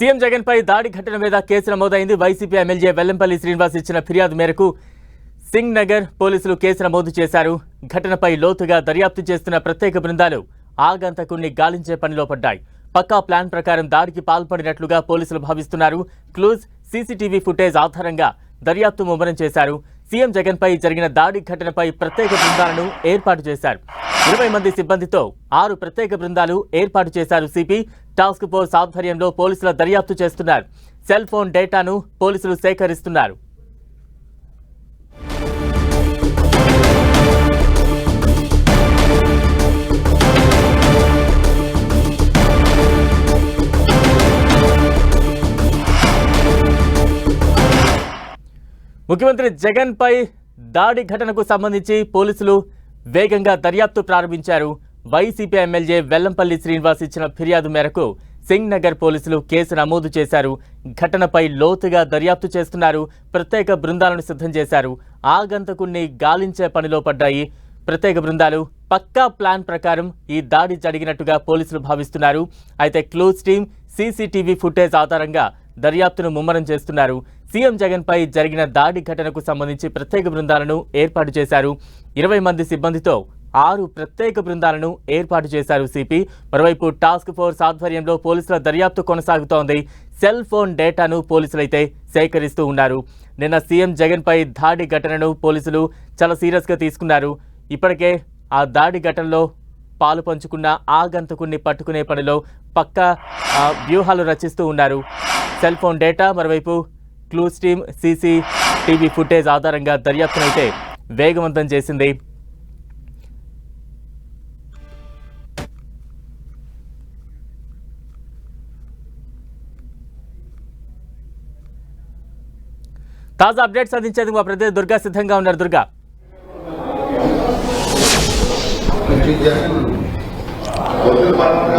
CM Jagan పై దాడి ఘటన మీద కేసు నమోదైంది. వైసీపీ ఎమ్మెల్యే వెల్లంపల్లి శ్రీనివాస్ ఇచ్చిన ఫిర్యాదు మేరకు సింగ్ నగర్ పోలీసులు కేసు నమోదు చేశారు. ఘటనపై లోతుగా దర్యాప్తు చేస్తున్న ప్రత్యేక బృందాలు ఆగంతకుణ్ణి గాలించే పనిలో పడ్డాయి. పక్కా ప్లాన్ ప్రకారం దాడికి పాల్పడినట్లుగా పోలీసులు భావిస్తున్నారు. క్లూజ్ సీసీటీవీ ఫుటేజ్ ఆధారంగా దర్యాప్తు ముమ్మరం చేశారు. సీఎం జగన్పై జరిగిన దాడి ఘటనపై ప్రత్యేక బృందాలను ఏర్పాటు చేశారు. ఇరవై మంది సిబ్బందితో ఆరు ప్రత్యేక బృందాలు ఏర్పాటు చేశారు సిపి. టాస్క్ ఫోర్స్ ఆధ్వర్యంలో పోలీసుల దర్యాప్తు చేస్తున్నారు. సెల్ ఫోన్ డేటాను పోలీసులు సేకరిస్తున్నారు. ముఖ్యమంత్రి జగన్ పై దాడి ఘటనకు సంబంధించి పోలీసులు వేగంగా దర్యాప్తు ప్రారంభించారు. వైసీపీ ఎమ్మెల్యే వెల్లంపల్లి శ్రీనివాస్ ఇచ్చిన ఫిర్యాదు మేరకు సింగ్ నగర్ పోలీసులు కేసు నమోదు చేశారు. ఘటనపై లోతుగా దర్యాప్తు చేస్తున్నారు. ప్రత్యేక బృందాలను సిద్ధం చేశారు. ఆగంతకుణ్ణి గాలించే పనిలో పడ్డాయి. ప్రత్యేక బృందాలు పక్కా ప్లాన్ ప్రకారం ఈ దాడి జరిగినట్టుగా పోలీసులు భావిస్తున్నారు. అయితే క్లూజ్ టీం సీసీటీవీ ఫుటేజ్ ఆధారంగా దర్యాప్తును ముమ్మరం చేస్తున్నారు. సీఎం జగన్ పై జరిగిన దాడి ఘటనకు సంబంధించి ప్రత్యేక బృందాలను ఏర్పాటు చేశారు. ఇరవై మంది సిబ్బందితో ఆరు ప్రత్యేక బృందాలను ఏర్పాటు చేశారు సిపి. మరోవైపు టాస్క్ ఫోర్స్ ఆధ్వర్యంలో పోలీసుల దర్యాప్తు కొనసాగుతోంది. సెల్ ఫోన్ డేటాను పోలీసులైతే సేకరిస్తూ ఉన్నారు. నిన్న సీఎం జగన్పై దాడి ఘటనను పోలీసులు చాలా సీరియస్గా తీసుకున్నారు. ఇప్పటికే ఆ దాడి ఘటనలో పాలు పంచుకున్న ఆగంతకుణ్ణి పట్టుకునే పనిలో పక్క ఆ, వ్యూహాలు రచిస్తూ ఉన్నారు. సెల్ ఫోన్ డేటా మరోవైపు clues team CC TV footage ఆధారంగా దర్యాప్తునైతే వేగవంతం చేసింది. తాజా అప్డేట్స్ అందించేందుకు మా ప్రతినిధి దుర్గా సిద్ధంగా ఉన్నారు. దుర్గా.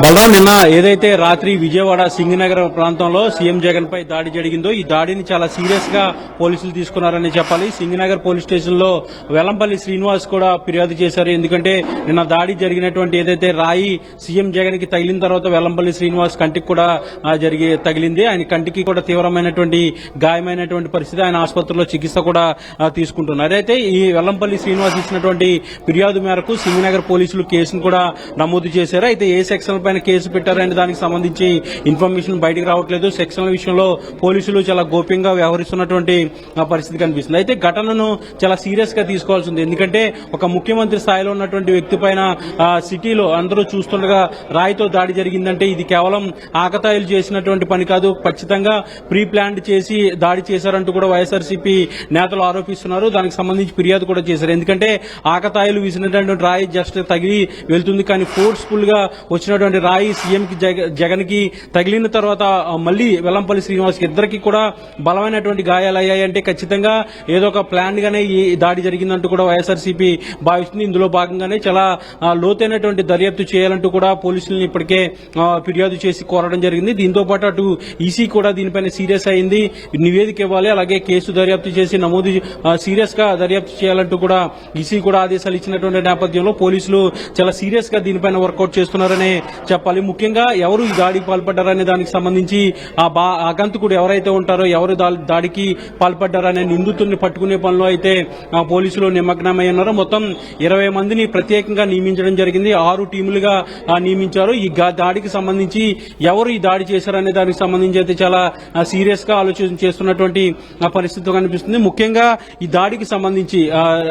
బలరాం నిన్న ఏదైతే రాత్రి విజయవాడ సింగనగర్ ప్రాంతంలో సీఎం జగన్ పై దాడి జరిగిందో ఈ దాడిని చాలా సీరియస్గా పోలీసులు తీసుకున్నారని చెప్పాలి. సింగనగర్ పోలీస్ స్టేషన్లో వెల్లంపల్లి శ్రీనివాస్ కూడా ఫిర్యాదు చేశారు. ఎందుకంటే నిన్న దాడి జరిగినటువంటి ఏదైతే రాయి సీఎం జగన్కి తగిలిన తర్వాత వెల్లంపల్లి శ్రీనివాస్ కంటికి కూడా జరిగి తగిలింది. ఆయన కంటికి కూడా తీవ్రమైనటువంటి గాయమైనటువంటి పరిస్థితి ఆయన ఆసుపత్రిలో చికిత్స కూడా తీసుకుంటున్నారు. అయితే ఈ వెల్లంపల్లి శ్రీనివాస్ ఇచ్చినటువంటి ఫిర్యాదు మేరకు సింగనగర్ పోలీసులు కేసును కూడా నమోదు చేశారు. అయితే ఏ సెక్షన్ పైన కేసు పెట్టారనే దానికి సంబంధించి ఇన్ఫర్మేషన్ బయటకు రావట్లేదు. సెక్షన్ల విషయంలో పోలీసులు చాలా గోప్యంగా వ్యవహరిస్తున్నటువంటి పరిస్థితి కనిపిస్తుంది. అయితే ఘటనను చాలా సీరియస్గా తీసుకోవాల్సింది. ఎందుకంటే ఒక ముఖ్యమంత్రి స్థాయిలో ఉన్నటువంటి వ్యక్తి పైన సిటీలో అందరూ చూస్తుండగా రాయితో దాడి జరిగిందంటే ఇది కేవలం ఆకతాయిలు చేసినటువంటి పని కాదు. ఖచ్చితంగా ప్రీ ప్లాన్ చేసి దాడి చేశారంటూ కూడా వైఎస్ఆర్సీపీ నేతలు ఆరోపిస్తున్నారు. దానికి సంబంధించి ఫిర్యాదు కూడా చేశారు. ఎందుకంటే ఆకతాయిలు విసినటువంటి రాయి జస్ట్ తగిలి వెళ్తుంది. కానీ ఫోర్స్ఫుల్గా వచ్చినటువంటి రాయి సీఎం కి జగన్కి తగిలిన తర్వాత మళ్ళీ వెల్లంపల్లి శ్రీనివాస్ ఇద్దరికి కూడా బలమైనటువంటి గాయాలు అయ్యాయంటే ఖచ్చితంగా ఏదో ఒక ప్లాన్ గానే ఈ దాడి జరిగిందంటూ కూడా వైఎస్ఆర్సీపీ భావిస్తుంది. ఇందులో భాగంగానే చాలా లోతైనటువంటి దర్యాప్తు చేయాలంటూ కూడా పోలీసులను ఇప్పటికే ఫిర్యాదు చేసి కోరడం జరిగింది. దీంతో పాటు అటు ఈసీ కూడా దీనిపైన సీరియస్ అయింది. నివేదిక ఇవ్వాలి. అలాగే కేసు దర్యాప్తు చేసి నమోదు సీరియస్గా దర్యాప్తు చేయాలంటూ కూడా ఈసీ కూడా ఆదేశాలు ఇచ్చినటువంటి నేపథ్యంలో పోలీసులు చాలా సీరియస్గా దీనిపైన వర్కౌట్ చేస్తున్నారు. చేస్తున్నారనే చెప్పాలి. ముఖ్యంగా ఎవరు ఈ దాడికి పాల్పడ్డారనే దానికి సంబంధించి ఆ బా ఆగంతకుడు ఎవరైతే ఉంటారో ఎవరు దాడికి పాల్పడ్డారనే నిందితుడిని పట్టుకునే పనిలో అయితే పోలీసులు నిమగ్నమై ఉన్నారు. మొత్తం ఇరవై మందిని ప్రత్యేకంగా నియమించడం జరిగింది. ఆరు టీములుగా నియమించారు. ఈ దాడికి సంబంధించి ఎవరు ఈ దాడి చేశారనే దానికి సంబంధించి అయితే చాలా సీరియస్గా ఆలోచన చేస్తున్నటువంటి పరిస్థితి కనిపిస్తుంది. ముఖ్యంగా ఈ దాడికి సంబంధించి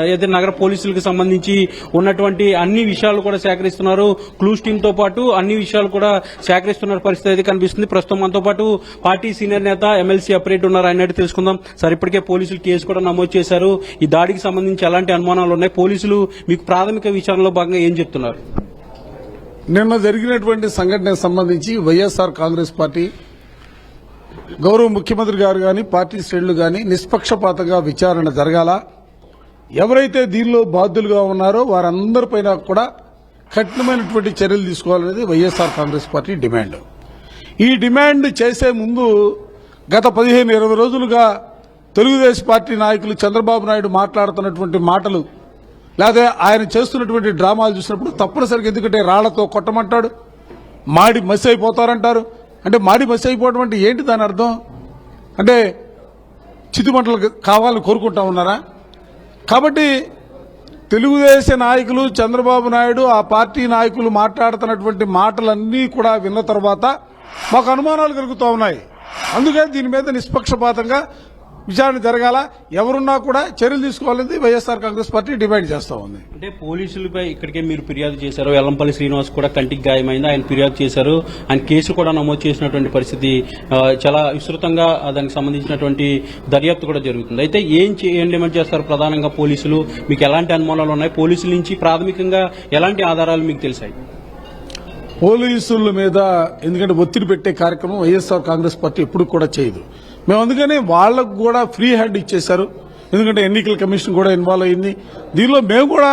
అయితే నగర పోలీసులకు సంబంధించి ఉన్నటువంటి అన్ని విషయాలు కూడా సేకరిస్తున్నారు. క్లూస్ టీమ్తో పాటు అన్ని విషయాలు కూడా సేకరిస్తున్న పరిస్థితి అయితే కనిపిస్తుంది. ప్రస్తుతం మనతో పాటు పార్టీ సీనియర్ నేత ఎమ్మెల్సీ అపరేట్ ఉన్నారు. అన్నట్టు తెలుసుకుందాం. సార్ ఇప్పటికే పోలీసులు కేసు కూడా నమోదు చేశారు. ఈ దాడికి సంబంధించి ఎలాంటి అనుమానాలు ఉన్నాయి? పోలీసులు మీకు ప్రాథమిక విచారణలో భాగంగా ఏం చెప్తున్నారు? నిన్న జరిగినటువంటి సంఘటనకు సంబంధించి వైఎస్ఆర్ కాంగ్రెస్ పార్టీ గౌరవ ముఖ్యమంత్రి గారు కానీ పార్టీ శ్రేణులు కానీ నిష్పక్షపాతంగా విచారణ జరగాల. ఎవరైతే దీనిలో బాధ్యులుగా ఉన్నారో వారందరిపైన కూడా కఠినమైనటువంటి చర్యలు తీసుకోవాలనేది వైఎస్ఆర్ కాంగ్రెస్ పార్టీ డిమాండ్. ఈ డిమాండ్ చేసే ముందు గత పదిహేను ఇరవై రోజులుగా తెలుగుదేశం పార్టీ నాయకులు చంద్రబాబు నాయుడు మాట్లాడుతున్నటువంటి మాటలు లేదా ఆయన చేస్తున్నటువంటి డ్రామాలు చూసినప్పుడు తప్పనిసరిగా ఎందుకంటే రాళ్ళతో కొట్టమంటాడు మాడి మసి అయిపోతారంటారు. అంటే మాడి మసి అయిపోవడం అంటే ఏంటి దాని అర్థం? అంటే చితిమంటలు కావాలని కోరుకుంటా ఉన్నారా? కాబట్టి తెలుగుదేశ నాయకులు చంద్రబాబు నాయుడు ఆ పార్టీ నాయకులు మాట్లాడుతున్నటువంటి మాటలన్నీ కూడా విన్న తర్వాత మాకు అనుమానాలు కలుగుతూ ఉన్నాయి. అందుకే దీని మీద నిష్పక్షపాతంగా విచారణ జరగాల. ఎవరున్నా కూడా చర్యలు తీసుకోవాలని వైఎస్ఆర్ కాంగ్రెస్ పార్టీ డిమాండ్ చేస్తా ఉంది. అంటే పోలీసులపై ఇక్కడికే మీరు ఫిర్యాదు చేశారు. ఎల్లంపల్లి శ్రీనివాస్ కూడా కంటికి గాయమైంది. ఆయన ఫిర్యాదు చేశారు. ఆయన కేసు కూడా నమోదు చేసినటువంటి పరిస్థితి చాలా విస్తృతంగా దానికి సంబంధించినటువంటి దర్యాప్తు కూడా జరుగుతుంది. అయితే ఏం ఏం డిమాండ్ చేస్తారు ప్రధానంగా పోలీసులు? మీకు ఎలాంటి అనుమానాలు ఉన్నాయి? పోలీసుల నుంచి ప్రాథమికంగా ఎలాంటి ఆధారాలు మీకు తెలిసాయి? పోలీసుల మీద ఎందుకంటే ఒత్తిడి పెట్టే కార్యక్రమం వైఎస్ఆర్ కాంగ్రెస్ పార్టీ ఎప్పుడు కూడా చేయదు. మేము అందుకనే వాళ్ళకు కూడా ఫ్రీ హ్యాండ్ ఇచ్చేశారు. ఎందుకంటే ఎన్నికల కమిషన్ కూడా ఇన్వాల్వ్ అయింది. దీనిలో మేము కూడా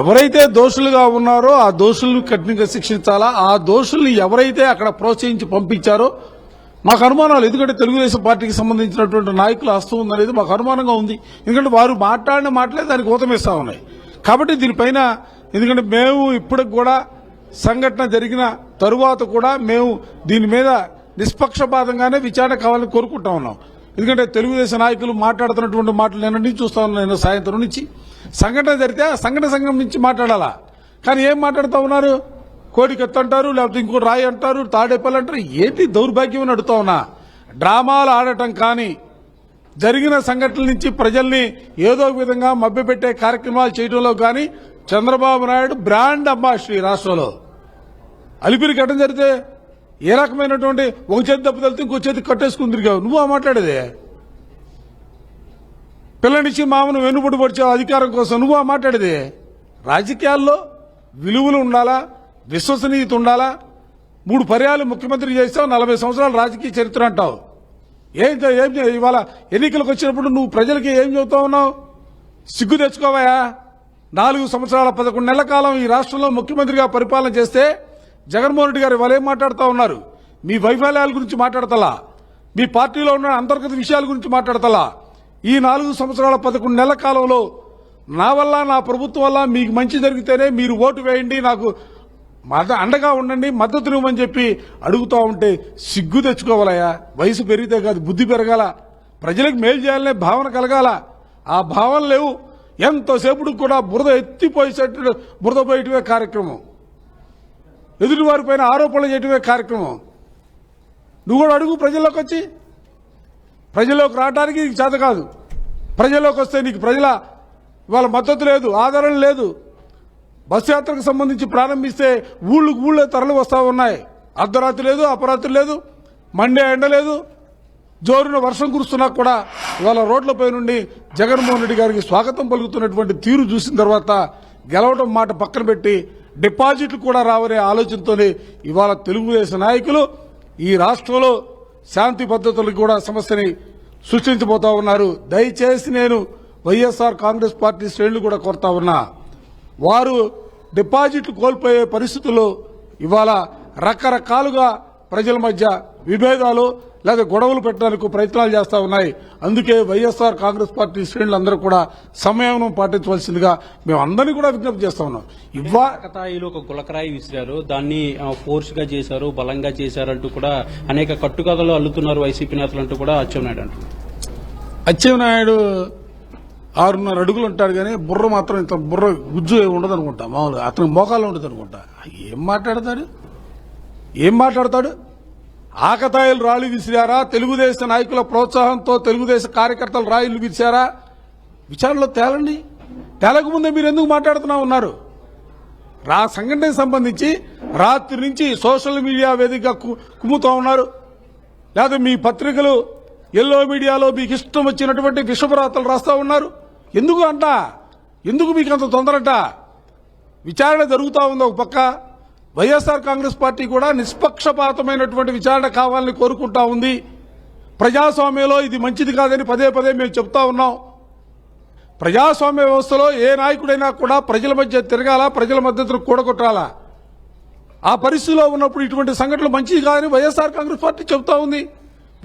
ఎవరైతే దోషులుగా ఉన్నారో ఆ దోషులను కఠినంగా శిక్షించాలా? ఆ దోషుల్ని ఎవరైతే అక్కడ ప్రోత్సహించి పంపించారో మాకు అనుమానాలు. ఎందుకంటే తెలుగుదేశం పార్టీకి సంబంధించినటువంటి నాయకుల హస్తం ఉందనేది మాకు అనుమానంగా ఉంది. ఎందుకంటే వారు మాట్లాడిన మాటలే దానికి ఊతమిస్తా ఉన్నాయి. కాబట్టి దీనిపైన ఎందుకంటే మేము ఇప్పటికి కూడా సంఘటన జరిగిన తరువాత కూడా మేము దీని మీద నిష్పక్షపాతంగానే విచారణ కావాలని కోరుకుంటా ఉన్నాం. ఎందుకంటే తెలుగుదేశం నాయకులు మాట్లాడుతున్నటువంటి మాటలు నిన్న నుంచి చూస్తా ఉన్నాను నేను సాయంత్రం నుంచి. సంఘటన జరిగితే ఆ సంఘటన సంఘం నుంచి మాట్లాడాలా? కానీ ఏం మాట్లాడుతూ ఉన్నారు? కోడి అంటారు లేకపోతే ఇంకో రాయి అంటారు తాడేపల్లి అంటారు ఏంటి దౌర్భాగ్యం అని అడుగుతా ఉన్నా. డ్రామాలు ఆడటం కానీ జరిగిన సంఘటనల నుంచి ప్రజల్ని ఏదో విధంగా మభ్యపెట్టే కార్యక్రమాలు చేయడంలో కానీ చంద్రబాబు నాయుడు బ్రాండ్ అంబాసిడర్ రాష్ట్రంలో. అలిపిరి కట్టడం జరిగితే ఏ రకమైనటువంటి ఒక చేతి దెబ్బ తలితే ఇంకో చేతి కట్టేసుకుని తిరిగావు. నువ్వు ఆ మాట్లాడేదే? పిల్లనిచ్చి మామను వెనుబడి పొడిచావు అధికారం కోసం నువ్వు ఆ మాట్లాడేదే? రాజకీయాల్లో విలువలు ఉండాలా? విశ్వసనీయత ఉండాలా? మూడు పర్యాలు ముఖ్యమంత్రి చేస్తావు నలభై సంవత్సరాల రాజకీయ చరిత్ర అంటావు. ఏం ఏం ఇవాళ ఎన్నికలకు వచ్చినప్పుడు నువ్వు ప్రజలకి ఏం చెబుతా ఉన్నావు? సిగ్గు తెచ్చుకోవాయా? నాలుగు సంవత్సరాల పదకొండు నెలల కాలం ఈ రాష్ట్రంలో ముఖ్యమంత్రిగా పరిపాలన చేస్తే జగన్మోహన్ రెడ్డి గారు ఇవాళ ఏం మాట్లాడుతూ ఉన్నారు? మీ వైఫల్యాల గురించి మాట్లాడతలా? మీ పార్టీలో ఉన్న అంతర్గత విషయాల గురించి మాట్లాడతలా? ఈ నాలుగు సంవత్సరాల పదకొండు నెలల కాలంలో నా వల్ల నా ప్రభుత్వం వల్ల మీకు మంచి జరిగితేనే మీరు ఓటు వేయండి నాకు మద- అండగా ఉండండి మద్దతునివ్వమని చెప్పి అడుగుతూ ఉంటే సిగ్గు తెచ్చుకోవాలయా వయసు పెరిగితే కాదు బుద్ధి పెరగాల. ప్రజలకు మేలు చేయాలనే భావన కలగాల. ఆ భావన లేవు. ఎంతసేపుడు కూడా బురద ఎత్తిపోయేటట్టు బురద పోయేటవే కార్యక్రమం. ఎదుటి వారిపైన ఆరోపణలు చేయటమే కార్యక్రమం. నువ్వు కూడా అడుగు ప్రజల్లోకి వచ్చి. ప్రజల్లోకి రావడానికి నీకు చేత కాదు. ప్రజల్లోకి వస్తే నీకు ప్రజల వాళ్ళ మద్దతు లేదు ఆదరణ లేదు. బస్సు యాత్రకు సంబంధించి ప్రారంభిస్తే ఊళ్ళు ఊళ్ళో తరలి వస్తూ ఉన్నాయి. అర్ధరాత్రి లేదు అపరాత్రి లేదు మండే ఎండ లేదు. జోరున వర్షం కురుస్తున్నా కూడా ఇవాళ రోడ్లపై నుండి జగన్మోహన్ రెడ్డి గారికి స్వాగతం పలుకుతున్నటువంటి తీరు చూసిన తర్వాత గెలవడం మాట పక్కన పెట్టి డిపాజిట్లు కూడా రావనే ఆలోచనతోనే ఇవాళ తెలుగుదేశం నాయకులు ఈ రాష్ట్రంలో శాంతి భద్రతలకు కూడా సమస్యని సృష్టించబోతా ఉన్నారు. దయచేసి నేను వైఎస్ఆర్ కాంగ్రెస్ పార్టీ శ్రేణులు కూడా కోరుతా ఉన్నా. వారు డిపాజిట్లు కోల్పోయే పరిస్థితుల్లో ఇవాళ రకరకాలుగా ప్రజల మధ్య విభేదాలు లేదా గొడవలు పెట్టడానికి ప్రయత్నాలు చేస్తా ఉన్నాయి. అందుకే వైఎస్ఆర్ కాంగ్రెస్ పార్టీ శ్రేణులందరూ కూడా సమయం పాటించవలసిందిగా మేము అందరినీ కూడా విజ్ఞప్తి చేస్తా ఉన్నాం. ఇవ్వా కాకతాయిలో ఒక గులకరాయి విసిరారు. దాన్ని ఫోర్స్గా చేశారు బలంగా చేశారంటూ కూడా అనేక కట్టుకథలు అల్లుతున్నారు వైసీపీ నేతలు అంటూ కూడా అచ్చెన్నాయుడు అంటున్నారు. అచ్చెన్నాయుడు ఆరున్నర అడుగులు ఉంటాడు కానీ బుర్ర మాత్రం ఇంత బుర్ర గుజ్జు ఉండదు అనుకుంటా. మామూలుగా అతనికి మోకాలు ఉండదు అనుకుంటా. ఏం మాట్లాడతాడు? ఏం మాట్లాడతాడు? ఆకతాయిలు రాళ్ళు విసిరారా? తెలుగుదేశం నాయకుల ప్రోత్సాహంతో తెలుగుదేశం కార్యకర్తలు రాయిలు విసిరారా విచారణలో తేలండి. తేలకముందే మీరు ఎందుకు మాట్లాడుతున్నా ఉన్నారు? రా సంఘటనకు సంబంధించి రాత్రి నుంచి సోషల్ మీడియా వేదికగా కు- కుమ్ముతూ ఉన్నారు. లేదా మీ పత్రికలు ఎల్లో మీడియాలో మీకు ఇష్టం వచ్చినటువంటి విషపరాతలు రాస్తూ ఉన్నారు. ఎందుకు అంట? ఎందుకు మీకు అంత తొందరట? విచారణ జరుగుతూ ఉంది ఒక పక్క. వైఎస్ఆర్ కాంగ్రెస్ పార్టీ కూడా నిష్పక్షపాతమైనటువంటి విచారణ కావాలని కోరుకుంటా ఉంది. ప్రజాస్వామ్యంలో ఇది మంచిది కాదని పదే పదే మేము చెప్తా ఉన్నాం. ప్రజాస్వామ్య వ్యవస్థలో ఏ నాయకుడైనా కూడా ప్రజల మధ్య తిరగాల ప్రజల మద్దతును కూడగొట్టాలా? ఆ పరిస్థితిలో ఉన్నప్పుడు ఇటువంటి సంఘటనలు మంచిది కాదని వైఎస్ఆర్ కాంగ్రెస్ పార్టీ చెబుతా ఉంది.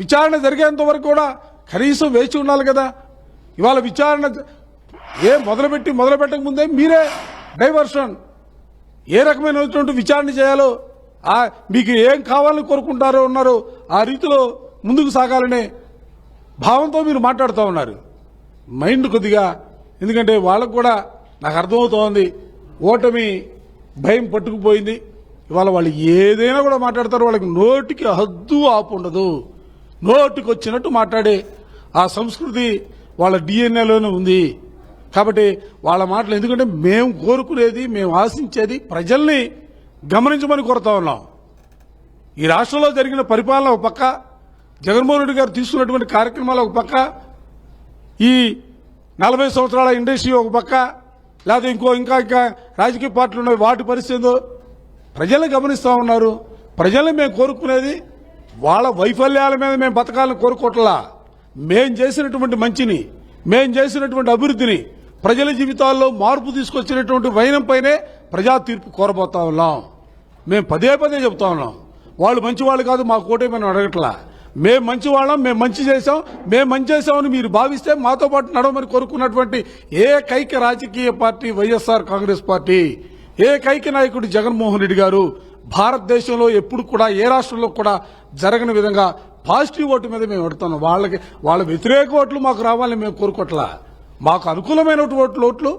విచారణ జరిగేంత వరకు కూడా కనీసం వేచి ఉండాలి కదా. ఇవాళ విచారణ ఏ మొదలుపెట్టి మొదలుపెట్టక ముందే మీరే డైవర్షన్. ఏ రకమైనటువంటి విచారణ చేయాలో మీకు ఏం కావాలని కోరుకుంటారో ఉన్నారో ఆ రీతిలో ముందుకు సాగాలనే భావంతో మీరు మాట్లాడుతూ ఉన్నారు. మైండ్ కొద్దిగా ఎందుకంటే వాళ్ళకు కూడా నాకు అర్థమవుతోంది ఓటమి భయం పట్టుకుపోయింది. ఇవాళ వాళ్ళు ఏదైనా కూడా మాట్లాడతారు వాళ్ళకి నోటికి హద్దు ఆపు ఉండదు. నోటికి వచ్చినట్టు మాట్లాడే ఆ సంస్కృతి వాళ్ళ డిఎన్ఏలోనే ఉంది. కాబట్టి వాళ్ళ మాటలు ఎందుకంటే మేము కోరుకునేది మేము ఆశించేది ప్రజల్ని గమనించమని కోరుతా ఉన్నాం. ఈ రాష్ట్రంలో జరిగిన పరిపాలన ఒక పక్క జగన్మోహన్ రెడ్డి గారు తీసుకున్నటువంటి కార్యక్రమాలు ఒక పక్క ఈ నలభై సంవత్సరాల ఇండస్ట్రీ ఒక పక్క లేదా ఇంకో ఇంకా ఇంకా రాజకీయ పార్టీలు ఉన్నాయి వాటి పరిస్థితి ప్రజల్ని గమనిస్తూ ఉన్నారు. ప్రజల్ని మేము కోరుకునేది వాళ్ళ వైఫల్యాల మీద మేము బతకాలని కోరుకోవట్లా. మేం చేసినటువంటి మంచిని మేం చేసినటువంటి అభివృద్ధిని ప్రజల జీవితాల్లో మార్పు తీసుకొచ్చినటువంటి వైనంపైనే ప్రజా తీర్పు కోరబోతా ఉన్నాం. మేము పదే పదే చెప్తా ఉన్నాం. వాళ్ళు మంచివాళ్ళు కాదు మా కోటేమని అడగట్లా. మేము మంచి వాళ్ళం మేము మంచి చేసాం మేము మంచి చేసామని మీరు భావిస్తే మాతో పాటు నడవమని కోరుకున్నటువంటి ఏకైక రాజకీయ పార్టీ వైఎస్ఆర్ కాంగ్రెస్ పార్టీ ఏకైక నాయకుడు జగన్మోహన్ రెడ్డి గారు భారతదేశంలో ఎప్పుడు కూడా ఏ రాష్ట్రంలో కూడా జరగని విధంగా పాజిటివ్ ఓటు మీద మేము పెడుతున్నాం వాళ్ళకి వాళ్ళ వ్యతిరేక ఓట్లు మాకు రావాలని మేము కోరుకోవట్లా మాకు అనుకూలమైనటువంటి ఓట్లు ఓట్లు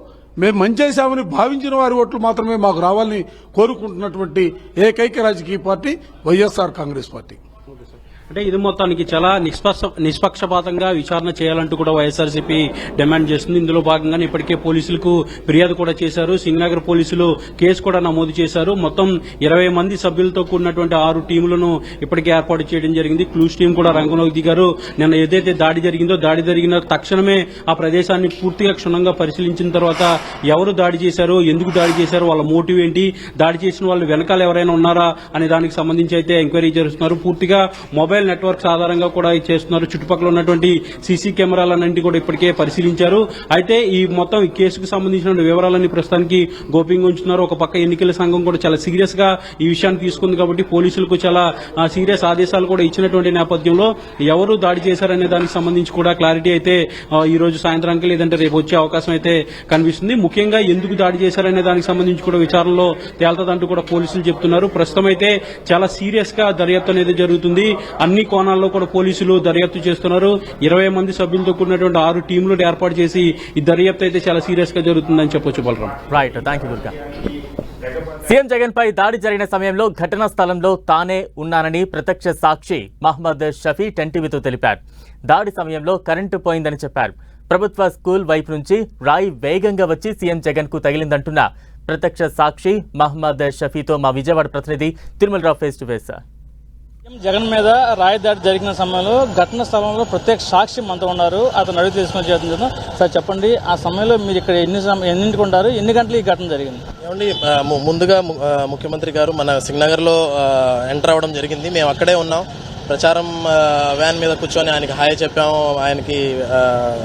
మేము మంచి చేశామని భావించిన వారి ఓట్లు మాత్రమే మాకు రావాలని కోరుకుంటున్నటువంటి ఏకైక రాజకీయ పార్టీ వైఎస్ఆర్ కాంగ్రెస్ పార్టీ. అంటే ఇది మొత్తానికి చాలా నిష్పక్ష నిష్పక్షపాతంగా విచారణ చేయాలంటూ కూడా వైఎస్ఆర్సీపీ డిమాండ్ చేస్తుంది. ఇందులో భాగంగానే ఇప్పటికే పోలీసులకు ఫిర్యాదు కూడా చేశారు. సింగనగర్ పోలీసులు కేసు కూడా నమోదు చేశారు. మొత్తం ఇరవై మంది సభ్యులతో కూడినటువంటి ఆరు టీములను ఇప్పటికే ఏర్పాటు చేయడం జరిగింది. క్లూస్ టీం కూడా రంగంలోకి దిగారు. నిన్న ఏదైతే దాడి జరిగిందో దాడి జరిగిన తక్షణమే ఆ ప్రదేశాన్ని పూర్తిగా క్షుణ్ణంగా పరిశీలించిన తర్వాత ఎవరు దాడి చేశారు ఎందుకు దాడి చేశారు వాళ్ళ మోటివ్ ఏంటి దాడి చేసిన వాళ్ళు వెనకాల ఎవరైనా ఉన్నారా అనే దానికి సంబంధించి అయితే ఎంక్వైరీ చేస్తున్నారు పూర్తిగా మొబైల్ నెట్వర్క్స్ ఆధారంగా కూడా చేస్తున్నారు. చుట్టుపక్కల ఉన్నటువంటి సీసీ కెమెరాలన్నింటినీ కూడా ఇప్పటికే పరిశీలించారు. అయితే ఈ మొత్తం ఈ కేసుకు సంబంధించిన వివరాలన్నీ ప్రస్తుతానికి గోప్యంగా ఉంచుతున్నారు. ఒక పక్క ఎన్నికల సంఘం కూడా చాలా సీరియస్గా ఈ విషయాన్ని తీసుకుంది కాబట్టి పోలీసులకు చాలా సీరియస్ ఆదేశాలు కూడా ఇచ్చినటువంటి నేపథ్యంలో ఎవరు దాడి చేశారనే దానికి సంబంధించి కూడా క్లారిటీ అయితే ఈ రోజు సాయంత్రానికి లేదంటే రేపు వచ్చే అవకాశం అయితే కనిపిస్తుంది. ముఖ్యంగా ఎందుకు దాడి చేశారనే దానికి సంబంధించి కూడా విచారణలో తేల్తదంటూ కూడా పోలీసులు చెప్తున్నారు. ప్రస్తుతం అయితే చాలా సీరియస్గా దర్యాప్తు అనేది జరుగుతుంది. అన్ని కోణాల్లో కూడా పోలీసులు దర్యాప్తు చేస్తున్నారు. ఇరవై మంది సభ్యులతో కూడినటువంటి ఆరు టీంలు ఏర్పాటు చేసి ఈ దర్యాప్తు అయితే చాలా సీరియస్గా జరుగుతుందని చెప్పొచ్చు Balaram. Right thank you Durga CM Jagan పై దాడి జరిగిన సమయంలో ఘటనా స్థలంలో తానే ఉన్నానని ప్రత్యక్ష సాక్షి మహమ్మద్ షఫీ టెన్టీవీతో తెలిపారు. దాడి సమయంలో కరెంటు పోయిందని చెప్పారు. ప్రభుత్వ స్కూల్ వైపు నుంచి రాయి వేగంగా వచ్చి సీఎం జగన్కు తగిలిందంటున్న ప్రత్యక్ష సాక్షి మహమ్మద్ షఫీతో మా విజయవాడ ప్రతినిధి Tirumalarao face to face Jagan మీద రాయదాడి జరిగిన సమయంలో ఘటన స్థలంలో ప్రత్యేక సాక్షి మనతో ఉన్నారు. అతను అడిగి తీసుకుని చేద్దాం. సార్ చెప్పండి ఆ సమయంలో మీరు ఇక్కడ ఎన్ని ఎన్నింటికి ఉంటారు? ఎన్ని గంటలు ఈ ఘటన జరిగింది? ఏమండి ముందుగా ముఖ్యమంత్రి గారు మన సింగనగర్లో ఎంటర్ అవ్వడం జరిగింది. మేము అక్కడే ఉన్నాం. ప్రచారం వ్యాన్ మీద కూర్చొని ఆయనకి హాయ్ చెప్పాము. ఆయనకి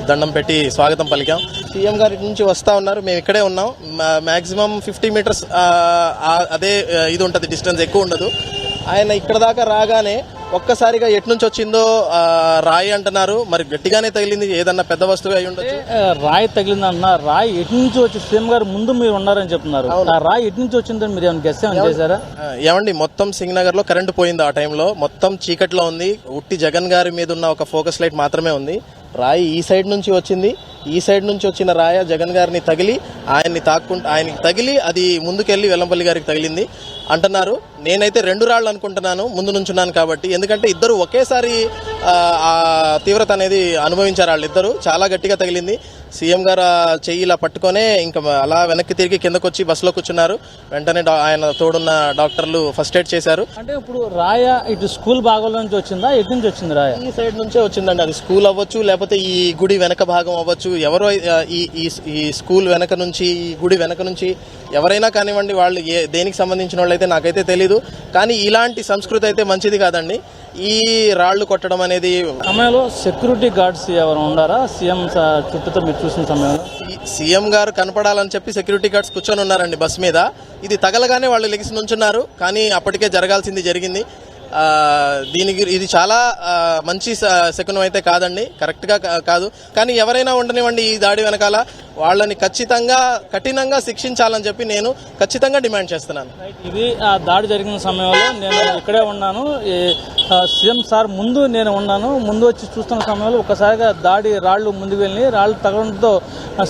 దండం పెట్టి స్వాగతం పలికాం. సీఎం గారి నుంచి వస్తా ఉన్నారు. మేము ఇక్కడే ఉన్నాం. మాక్సిమం ఫిఫ్టీ మీటర్స్ అదే ఇది ఉంటుంది. డిస్టెన్స్ ఎక్కువ ఉండదు. ఆయన ఇక్కడ దాకా రాగానే ఒక్కసారిగా ఎటు నుంచి వచ్చిందో రాయి అంటున్నారు. మరి గట్టిగానే తగిలింది ఏదన్నా పెద్ద వస్తువు అయి ఉండొచ్చు. రాయి తగిలింది అన్న రాయి ఎటు నుంచి వచ్చి సీఎం గారు ముందు మీరు ఉన్నారని చెప్తున్నారు. ఆ రాయి ఎటు నుంచి వచ్చిందని మీరు ఏమైనా గెస్ ఏమైనా చేశారా? ఏమండి మొత్తం సింగనగర్లో కరెంటు పోయింది ఆ టైంలో. మొత్తం చీకట్లో ఉంది. ఉట్టి జగన్ గారి మీద ఉన్న ఒక ఫోకస్ లైట్ మాత్రమే ఉంది. రాయి ఈ సైడ్ నుంచి వచ్చింది. ఈ సైడ్ నుంచి వచ్చిన రాయ జగన్ గారిని తగిలి ఆయన్ని తాక్కుంటూ ఆయనకి తగిలి అది ముందుకెళ్ళి వెల్లంపల్లి గారికి తగిలింది. అంటున్నారు నేనైతే రెండు రాళ్ళు అనుకుంటున్నాను ముందు నుంచున్నాను కాబట్టి. ఎందుకంటే ఇద్దరు ఒకేసారి తీవ్రత అనేది అనుభవించారు వాళ్ళిద్దరు. చాలా గట్టిగా తగిలింది. సీఎం గారు చెయ్యి ఇలా పట్టుకొనే ఇంకా అలా వెనక్కి తిరిగి కిందకు వచ్చి బస్సులో కూర్చున్నారు. వెంటనే ఆయన తోడున్న డాక్టర్లు ఫస్ట్ ఎయిడ్ చేశారు. అంటే ఇప్పుడు రాయ ఇటు స్కూల్ భాగంలో నుంచి వచ్చిందా? ఎటు నుంచి వచ్చింది రాయ? ఈ సైడ్ నుంచే వచ్చిందండి. అది స్కూల్ అవ్వచ్చు లేకపోతే ఈ గుడి వెనక భాగం అవ్వచ్చు ఎవరో ఈ ఈ ఈ స్కూల్ వెనక నుంచి ఈ గుడి వెనక నుంచి ఎవరైనా కానివ్వండి వాళ్ళు ఏ దేనికి సంబంధించిన వాళ్ళు అయితే నాకైతే తెలీదు. కానీ ఇలాంటి సంస్కృతి అయితే మంచిది కాదండి. ఈ రాళ్ళు కొట్టడం అనేది సమయంలో సెక్యూరిటీ గార్డ్స్ ఎవరు ఉండారా? సీఎం చుట్టూతో మీరు చూసిన సమయంలో? ఈ సీఎం గారు కనపడాలని చెప్పి సెక్యూరిటీ గార్డ్స్ కూర్చొని ఉన్నారండి బస్ మీద. ఇది తగలగానే వాళ్ళు లెగిసి నుంచున్నారు. కానీ అప్పటికే జరగాల్సింది జరిగింది. దీనికి ఇది చాలా మంచి స- శకునం అయితే కాదండి. కరెక్ట్గా కా- కాదు. కానీ ఎవరైనా ఉండనివ్వండి ఈ దాడి వెనకాల వాళ్ళని ఖచ్చితంగా కఠినంగా శిక్షించాలని చెప్పి నేను ఖచ్చితంగా డిమాండ్ చేస్తున్నాను. ఇది ఆ దాడి జరిగిన సమయంలో నేను ఇక్కడే ఉన్నాను. సీఎం సార్ ముందు నేను ఉన్నాను. ముందు వచ్చి చూస్తున్న సమయంలో ఒకసారిగా దాడి రాళ్ళు ముందుకు వెళ్ళి రాళ్ళు తగలడంతో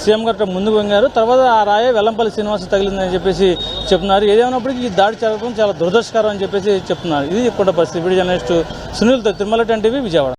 సీఎం గారు ముందుకు వంగారు. తర్వాత ఆ రాయే వెల్లంపల్లి శ్రీనివాస్ తగిలిందని చెప్పేసి చెప్తున్నారు. ఏదేమైనప్పటికీ ఈ దాడి జరగడం చాలా దురదృష్టకరం అని చెప్పేసి చెప్తున్నారు. ఇది ఇక్కడ పరిస్థితి. వీడియో జర్నలిస్ట్ సునీల్తో తిరుమల టీవీ విజయవాడ.